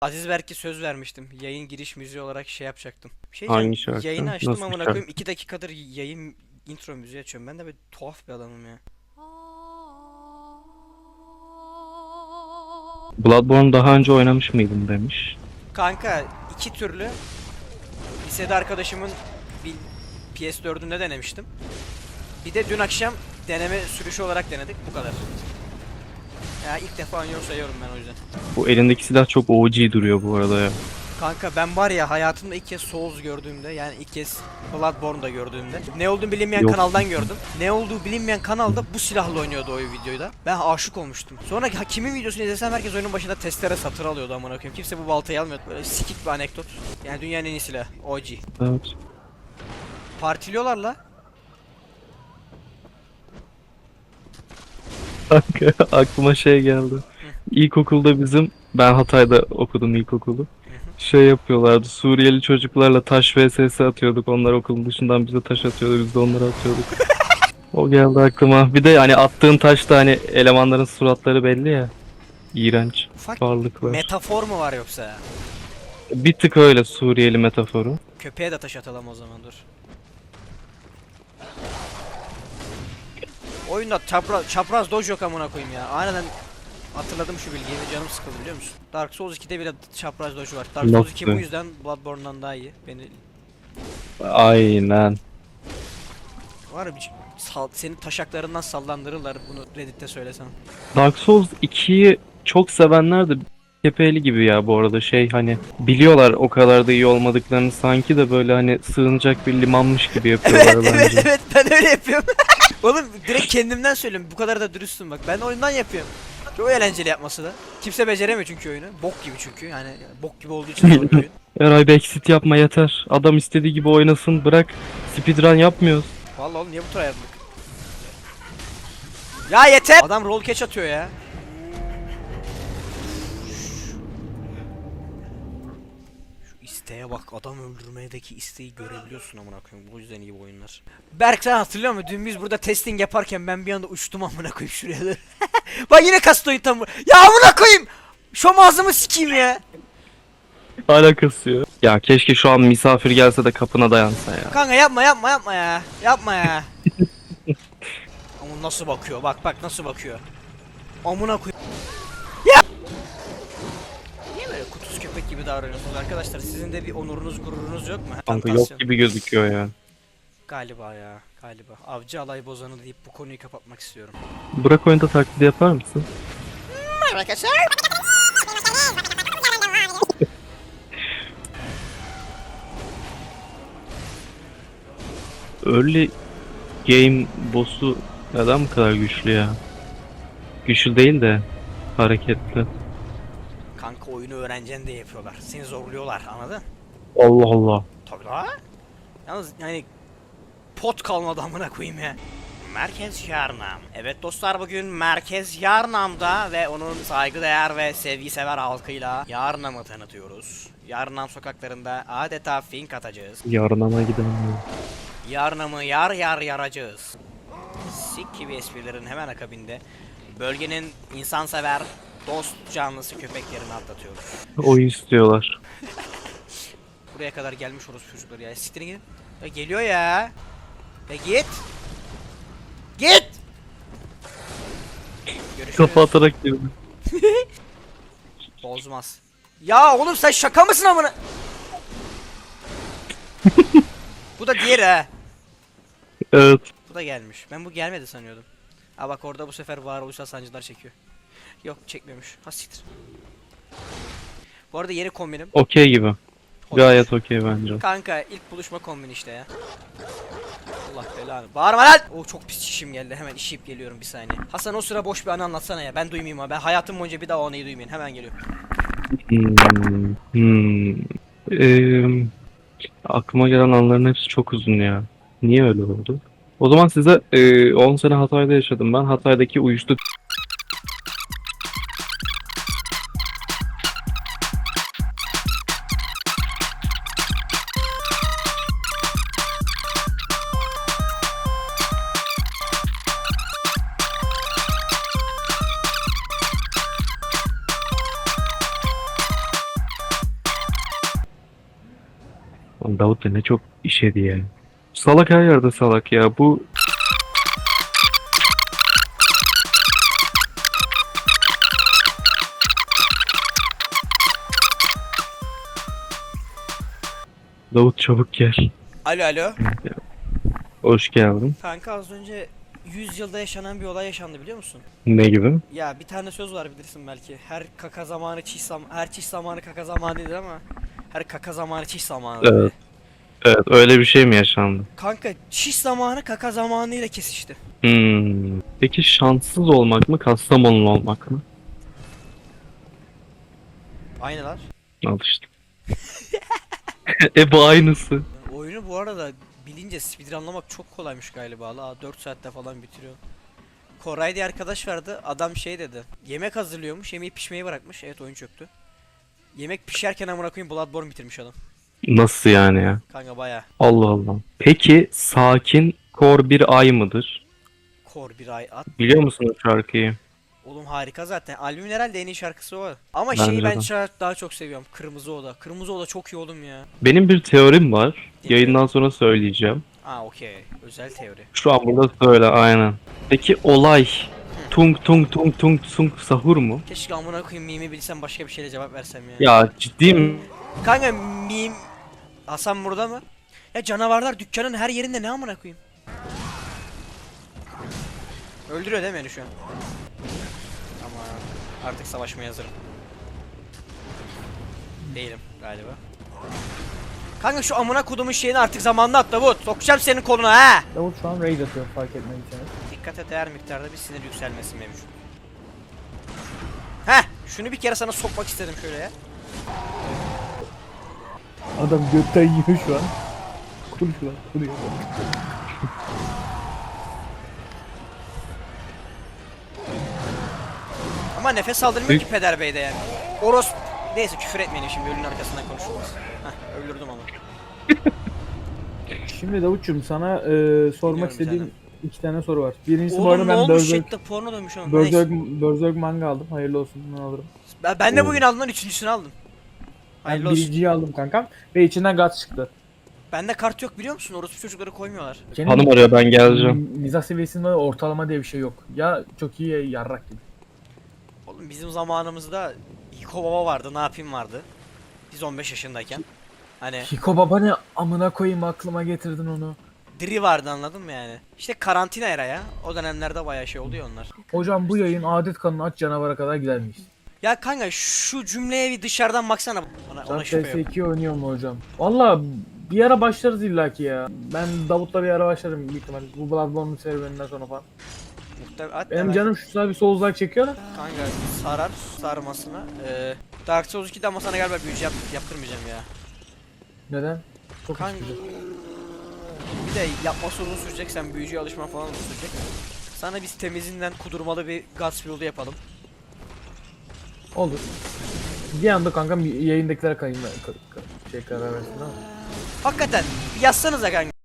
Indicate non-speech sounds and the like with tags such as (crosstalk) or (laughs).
Aziz Berk'e söz vermiştim. Yayın giriş müziği olarak şey yapacaktım. Bir Şey Hangi diyeceğim, şarkı? Yayını açtım Nasıl bir amına şarkı? koyayım 2 dakikadır yayın intro müziği açıyorum. Ben de böyle tuhaf bir adamım ya. Bloodborne daha önce oynamış mıydın demiş. Kanka iki türlü lisede arkadaşımın bir PS4'ünde denemiştim. Bir de dün akşam deneme sürüşü olarak denedik bu kadar. Ya ilk defa oynuyor sayıyorum ben o yüzden. Bu elindeki silah çok OG duruyor bu arada ya. Kanka ben var ya hayatımda ilk kez Souls gördüğümde yani ilk kez Bloodborne'da gördüğümde ne olduğunu bilinmeyen Yok. kanaldan gördüm. Ne olduğu bilinmeyen kanalda bu silahla oynuyordu o videoda. Ben aşık olmuştum. Sonra ha, kimin videosunu izlesem herkes oyunun başında testere satır alıyordu amına koyayım. Kimse bu baltayı almıyordu. Böyle sikik bir anekdot. Yani dünyanın en iyi silahı. OG. Evet. Partiliyorlar la. Kanka aklıma şey geldi. İlkokulda bizim, ben Hatay'da okudum ilkokulu. Şey yapıyorlardı, Suriyeli çocuklarla taş vs atıyorduk. Onlar okulun dışından bize taş atıyordu, biz de onlara atıyorduk. o geldi aklıma. Bir de hani attığın taşta hani elemanların suratları belli ya. İğrenç Ufak varlıklar. metafor mu var yoksa? Bir tık öyle Suriyeli metaforu. Köpeğe de taş atalım o zaman dur. Oyunda çapraz, çapraz doj yok amına koyayım ya. Aniden hatırladım şu bilgiyi ve canım sıkıldı biliyor musun? Dark Souls 2'de bile çapraz doj var. Dark Souls 2 bu yüzden Bloodborne'dan daha iyi. Beni Aynen. var ya bir sal, senin taşaklarından sallandırırlar bunu Reddit'te söylesem. Dark Souls 2'yi çok sevenler de kepeli gibi ya bu arada şey hani biliyorlar o kadar da iyi olmadıklarını sanki de böyle hani sığınacak bir limanmış gibi yapıyorlar Evet (laughs) evet bence. evet ben öyle yapıyorum. (laughs) Oğlum direkt kendimden söylüyorum. Bu kadar da dürüstüm bak. Ben oyundan yapıyorum. Çok eğlenceli yapması da. Kimse beceremiyor çünkü oyunu. Bok gibi çünkü. Yani bok gibi olduğu için zor bir oyun. (laughs) Eray backseat yapma yeter. Adam istediği gibi oynasın bırak. Speedrun yapmıyoruz. Vallahi oğlum niye bu tryhardlık? Ya yeter! Adam roll catch atıyor ya. İsteğe bak adam öldürmedeki isteği görebiliyorsun amına koyayım. Bu yüzden iyi bu oyunlar. Berk sen hatırlıyor musun? Dün biz burada testing yaparken ben bir anda uçtum amına koyayım şuraya doğru. (laughs) bak yine kastoyu tam Ya amına koyayım! Şom ağzımı sikeyim ya. Hala kasıyor. Ya keşke şu an misafir gelse de kapına dayansa ya. Kanka yapma yapma yapma ya. Yapma ya. (laughs) Ama nasıl bakıyor? Bak bak nasıl bakıyor. Amına koy. Ya. Niye böyle köpek gibi davranıyorsunuz arkadaşlar? Sizin de bir onurunuz, gururunuz yok mu? Kanka yok gibi gözüküyor ya. Galiba ya, galiba. Avcı alay bozanı deyip bu konuyu kapatmak istiyorum. Bırak oyunda taklidi yapar mısın? Arkadaşlar. Early game boss'u neden bu kadar güçlü ya? Güçlü değil de hareketli. Kanka oyunu öğreneceksin diye yapıyorlar. Seni zorluyorlar anladın? Allah Allah. Tabii la. Yalnız yani pot kalmadı amına koyayım ya. Merkez Yarnam. Evet dostlar bugün Merkez Yarnam'da ve onun saygıdeğer ve sevgisever halkıyla Yarnam'ı tanıtıyoruz. Yarnam sokaklarında adeta fink atacağız. Yarın ama gidelim. Yarnam'ı yar yar yaracağız. Sik gibi esprilerin hemen akabinde bölgenin insansever dost canlısı köpeklerini atlatıyoruz. Oyun istiyorlar. (laughs) Buraya kadar gelmiş orospu çocukları ya. Siktirin gidin. Ya geliyor ya. Ya git. Git. Görüşürüz. Kafa atarak girdim. (laughs) Bozmaz. Ya oğlum sen şaka mısın amına? (laughs) bu da diğeri ha. Evet. Bu da gelmiş. Ben bu gelmedi sanıyordum. Ha bak orada bu sefer varoluşsal sancılar çekiyor. Yok çekmiyormuş. Ha siktir. Bu arada yeni kombinim. Okey gibi. Hoş. Gayet okey bence. Kanka ilk buluşma kombini işte ya. Allah belanı. Bağırma lan! O çok pis çişim geldi. Hemen işeyip geliyorum bir saniye. Hasan o sıra boş bir anı anlatsana ya. Ben duymayayım ha. Ben hayatım boyunca bir daha o anıyı duymayayım. Hemen geliyorum. Hmm. Hmm. Eee, aklıma gelen anların hepsi çok uzun ya. Niye öyle oldu? O zaman size eee, 10 sene Hatay'da yaşadım ben. Hatay'daki uyuştuk Lan Davut da ne çok işedi ya. Salak her yerde salak ya. Bu Davut çabuk gel. Alo alo. Hoş geldin. Kanka az önce 100 yılda yaşanan bir olay yaşandı biliyor musun? Ne gibi? Ya bir tane söz var bilirsin belki. Her kaka zamanı çiş zam her çiş zamanı kaka zamanı değil ama her kaka zamanı çiş zamanı. Evet. Evet öyle bir şey mi yaşandı? Kanka çiş zamanı kaka zamanı ile kesişti. Hmm. Peki şanssız olmak mı, Kastamonlu olmak mı? Aynılar. Al işte. (laughs) e bu aynısı. Oyunu bu arada bilince speedrunlamak çok kolaymış galiba. La 4 saatte falan bitiriyor. Koray diye arkadaş vardı. Adam şey dedi. Yemek hazırlıyormuş. Yemeği pişmeyi bırakmış. Evet oyun çöktü. Yemek pişerken amına koyayım Bloodborne bitirmiş adam. Nasıl yani ya? Kanka baya Allah Allah. Peki sakin kor bir ay mıdır? kor bir ay at. Biliyor musun o şarkıyı? Oğlum harika zaten. Albümün herhalde en iyi şarkısı o. Ama Bence şeyi ben de. daha çok seviyorum. Kırmızı Oda. Kırmızı Oda çok iyi oğlum ya. Benim bir teorim var. Dinliyorum. Yayından sonra söyleyeceğim. Aa okey. Özel teori. Şu an burada söyle aynen. Peki olay tung tung tung tung tung sahur mu? Keşke amına koyayım mimi bilsem başka bir şeyle cevap versem ya. Ya ciddi mi? Kanka mim... Hasan burada mı? Ya canavarlar dükkanın her yerinde ne amına koyayım? Öldürüyor değil mi beni şu an? Ama artık savaşmaya hazırım. Değilim galiba. Kanka şu amına kodumun şeyini artık zamanında at Davut. Sokacağım senin koluna ha. Davut şu an raid atıyor fark etmediyseniz. Dikkat et eğer miktarda bir sinir yükselmesi mevcut. Heh, şunu bir kere sana sokmak istedim şöyle ya. Adam götten yiyor şu an. Kuruş lan kuruyor. Ama nefes aldırmıyor ki peder bey de yani. Oros... Neyse küfür etmeyelim şimdi ölünün arkasından konuşulmaz. Heh öldürdüm ama. (laughs) Şimdi Davut'cum sana e, sormak istediğim canım. İki tane soru var. Birincisi bu Oğlum arada ne ben olmuş Berserk, chatte porno dönmüş ama. Berserk, Neyse. Berserk manga aldım. Hayırlı olsun bunu alırım. Ben, ben de bugün aldım lan üçüncüsünü aldım. Ben Hayırlı olsun. birinciyi aldım kankam. Ve içinden gaz çıktı. Bende kart yok biliyor musun? Orospu çocukları koymuyorlar. Senin Hanım arıyor ben geleceğim. Mizah seviyesinde ortalama diye bir şey yok. Ya çok iyi ya yarrak gibi. Oğlum bizim zamanımızda Hiko Baba vardı, ne yapayım vardı. Biz 15 yaşındayken. Hani Hiko baba ne amına koyayım aklıma getirdin onu. Diri vardı anladın mı yani? İşte karantina era ya. O dönemlerde bayağı şey oluyor onlar. Hocam bu yayın adet kanını aç canavara kadar gider miyiz? Ya kanka şu cümleye bir dışarıdan baksana. Ona, Sen ona şüphe yok. PS2 oynuyor mu hocam? Valla bir ara başlarız illaki ya. Ben Davut'la bir ara başlarım büyük ihtimal. Bu Bloodborne serüveninden sonra falan. Muhtem- hatta Benim ben- canım şu sıra bir Souls-like çekiyor da. Kanka sarar sarmasına. Ee, Dark Souls 2'de ama sana galiba büyücü yap, yaptırmayacağım ya. Neden? Çok Kanka de yapması uzun sürecek sen büyücüye alışman falan uzun sürecek. Sana biz temizinden kudurmalı bir Guts build'u yapalım. Olur. Bir anda kankam yayındakilere kayın, ka- ka- şey karar versin ama. Hakikaten yazsanıza kanka.